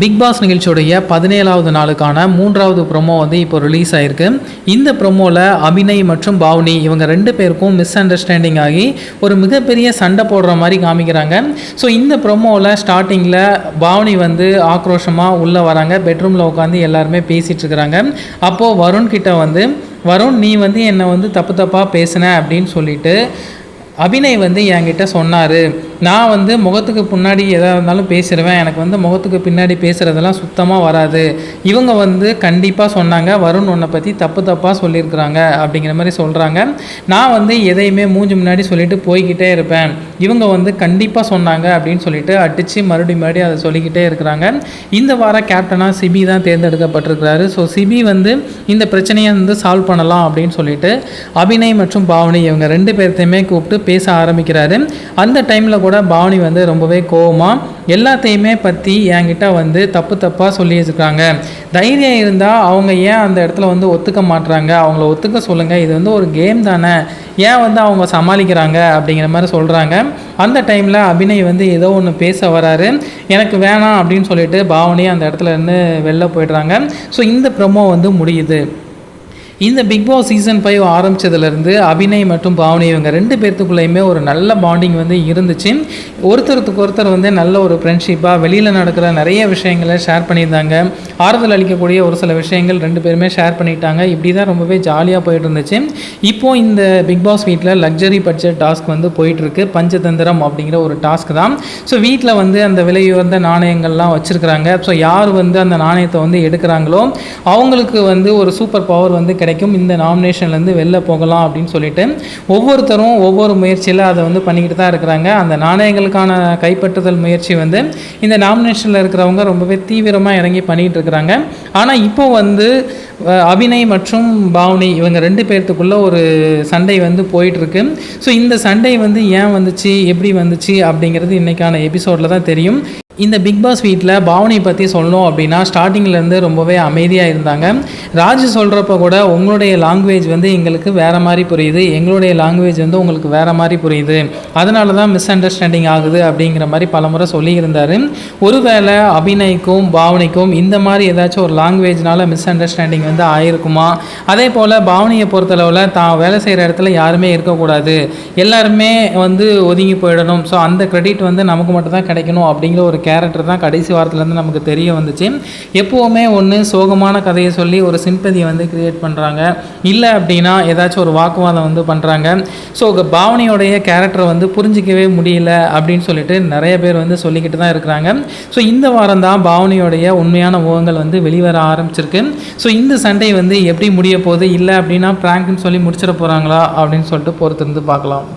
Big pass நிகழ்ச்சியுடைய பதினேழாவது நாளுக்கான மூன்றாவது ப்ரொமோ வந்து இப்போ ரிலீஸ் ஆயிருக்கு. இந்த ப்ரொமோவில் அபிநய் மற்றும் பாவனி இவங்க ரெண்டு பேருக்கும் மிஸ் அண்டர்ஸ்டாண்டிங் ஆகி ஒரு மிகப்பெரிய சண்டை போடுற மாதிரி காமிக்கிறாங்க. ஸோ இந்த ப்ரோமோவில் ஸ்டார்டிங்கில் பாவனி வந்து ஆக்ரோஷமாக உள்ளே வராங்க. பெட்ரூமில் உட்காந்து எல்லாருமே பேசிகிட்டு இருக்கிறாங்க. அப்போது வருண் கிட்ட வந்து வருண் நீ வந்து என்னை வந்து தப்பு தப்பாக பேசின அப்படின்னு சொல்லிட்டு அபிநய் வந்து என்கிட்ட சொன்னார். நான் வந்து முகத்துக்கு முன்னாடி எதாக இருந்தாலும் பேசிடுவேன் எனக்கு வந்து முகத்துக்கு பின்னாடி பேசுகிறதெல்லாம் சுத்தமாக வராது. இவங்க வந்து கண்டிப்பாக சொன்னாங்க வருண் உன்னை பற்றி தப்பு தப்பாக சொல்லியிருக்கிறாங்க அப்படிங்கிற மாதிரி சொல்கிறாங்க நான் வந்து எதையுமே மூஞ்சி முன்னாடி சொல்லிட்டு போய்கிட்டே இருப்பேன். இவங்க வந்து கண்டிப்பாக சொன்னாங்க அப்படின்னு சொல்லிட்டு அடித்து மறுபடியும் மறுபடியும் அதை சொல்லிக்கிட்டே இருக்கிறாங்க. இந்த வார கேப்டனாக சிபி தான் தேர்ந்தெடுக்கப்பட்டிருக்கிறாரு. ஸோ சிபி வந்து இந்த பிரச்சனையை வந்து சால்வ் பண்ணலாம் அப்படின்னு சொல்லிட்டு அபிநய் மற்றும் பாவனி இவங்க ரெண்டு பேர்த்தையுமே கூப்பிட்டு பேச ஆரம்பிக்கிறாரு. அந்த டைமில் கூட பாவனி வந்து ரொம்பவே கோவமாக எல்லாத்தையுமே பற்றி என்கிட்ட வந்து தப்பு தப்பாக சொல்லி வச்சுருக்காங்க. தைரியம் இருந்தால் அவங்க ஏன் அந்த இடத்துல வந்து ஒத்துக்க மாட்றாங்க? அவங்கள ஒத்துக்க சொல்லுங்கள் இது வந்து ஒரு கேம் தானே. ஏன் வந்து அவங்க சமாளிக்கிறாங்க அப்படிங்கிற மாதிரி சொல்கிறாங்க அந்த டைமில் அபிநய் வந்து ஏதோ ஒன்று பேச வராரு. எனக்கு வேணாம் அப்படின்னு சொல்லிட்டு பாவனி அந்த இடத்துல இருந்து வெளில போயிடுறாங்க. ஸோ இந்த ப்ரொமோ வந்து முடியுது. இந்த பிக் பாஸ் சீசன் ஃபைவ் ஆரம்பித்ததுலேருந்து அபிநய் மற்றும் பாவனி இவங்க ரெண்டு பேர்த்துக்குள்ளேயுமே ஒரு நல்ல பாண்டிங் வந்து இருந்துச்சு. ஒருத்தருக்கு ஒருத்தர் வந்து நல்ல ஒரு ஃப்ரெண்ட்ஷிப்பாக வெளியில் நடக்கிற நிறைய விஷயங்களை ஷேர் பண்ணியிருந்தாங்க. ஆறுதல் அளிக்கக்கூடிய ஒரு சில விஷயங்கள் ரெண்டு பேருமே ஷேர் பண்ணிட்டாங்க. இப்படி தான் ரொம்பவே ஜாலியாக போயிட்டு இருந்துச்சு இப்போது இந்த பிக் பாஸ் வீட்டில் லக்ஸரி பட்ஜெட் டாஸ்க் வந்து போயிட்டுருக்கு. பஞ்சதந்திரம் அப்படிங்கிற ஒரு டாஸ்க் தான். ஸோ வீட்டில் வந்து அந்த விலை உயர்ந்த நாணயங்கள்லாம் வச்சுருக்கிறாங்க. ஸோ யார் வந்து அந்த நாணயத்தை வந்து எடுக்கிறாங்களோ அவங்களுக்கு வந்து ஒரு சூப்பர் பவர் வந்து கிடைக்கும் இந்த நாமினேஷன்லேருந்து வெளில போகலாம் அப்படின்னு சொல்லிட்டு ஒவ்வொருத்தரும் ஒவ்வொரு முயற்சியில் அதை வந்து பண்ணிக்கிட்டு தான் இருக்கிறாங்க. அந்த நாணயங்களுக்கான கைப்பற்றுதல் முயற்சி வந்து இந்த நாமினேஷனில் இருக்கிறவங்க ரொம்பவே தீவிரமாக இறங்கி பண்ணிகிட்டு இருக்கிறாங்க. ஆனால் இப்போ வந்து அபிநய் மற்றும் பாவனி இவங்க ரெண்டு பேர்த்துக்குள்ளே ஒரு சண்டை வந்து போயிட்டுருக்கு. ஸோ இந்த சண்டை வந்து ஏன் வந்துச்சு எப்படி வந்துச்சு அப்படிங்கிறது இன்றைக்கான எபிசோடில் தான் தெரியும். இந்த பிக் பாஸ் வீட்டில் பாவனையை பற்றி சொல்லணும் அப்படின்னா ஸ்டார்டிங்லேருந்து ரொம்பவே அமைதியாக இருந்தாங்க. ராஜு சொல்கிறப்ப கூட உங்களுடைய லாங்குவேஜ் வந்து எங்களுக்கு வேறு மாதிரி புரியுது. எங்களுடைய லாங்குவேஜ் வந்து உங்களுக்கு வேறு மாதிரி புரியுது. அதனால தான் மிஸ் அண்டர்ஸ்டாண்டிங் ஆகுது அப்படிங்கிற மாதிரி பலமுறை சொல்லியிருந்தார் ஒருவேளை அபிநய்க்கும் பாவனைக்கும் இந்த மாதிரி ஏதாச்சும் ஒரு லாங்குவேஜ்னால மிஸ் அண்டர்ஸ்டாண்டிங் வந்து ஆயிருக்குமா? அதே போல் பாவனையை பொறுத்தளவில் தான் வேலை செய்கிற இடத்துல யாருமே இருக்கக்கூடாது. எல்லாருமே வந்து ஒதுங்கி போயிடணும். ஸோ அந்த கிரெடிட் வந்து நமக்கு மட்டும் தான் கிடைக்கணும் அப்படிங்கிற ஒரு கேரக்டர் தான் கடைசி வாரத்துலேருந்து நமக்கு தெரிய வந்துச்சு. எப்போவுமே ஒன்று சோகமான கதையை சொல்லி ஒரு சிம்பதியை வந்து கிரியேட் பண்ணுறாங்க இல்லை அப்படின்னா ஏதாச்சும் ஒரு வாக்குவாதம் வந்து பண்ணுறாங்க ஸோ பாவனையோடைய கேரக்டரை வந்து புரிஞ்சிக்கவே முடியல அப்படின்னு சொல்லிட்டு நிறைய பேர் வந்து சொல்லிக்கிட்டு தான் இருக்கிறாங்க. ஸோ இந்த வாரம் தான் பாவனையோடைய உண்மையான முகங்கள் வந்து வெளிவர ஆரம்பிச்சிருக்கு. ஸோ இந்த சண்டை வந்து எப்படி முடிய போகுது? இல்லை அப்படின்னா ப்ராங்க்னு சொல்லி முடிச்சிட போகிறாங்களா அப்படின்னு சொல்லிட்டு பொறுத்திருந்து பார்க்கலாம்.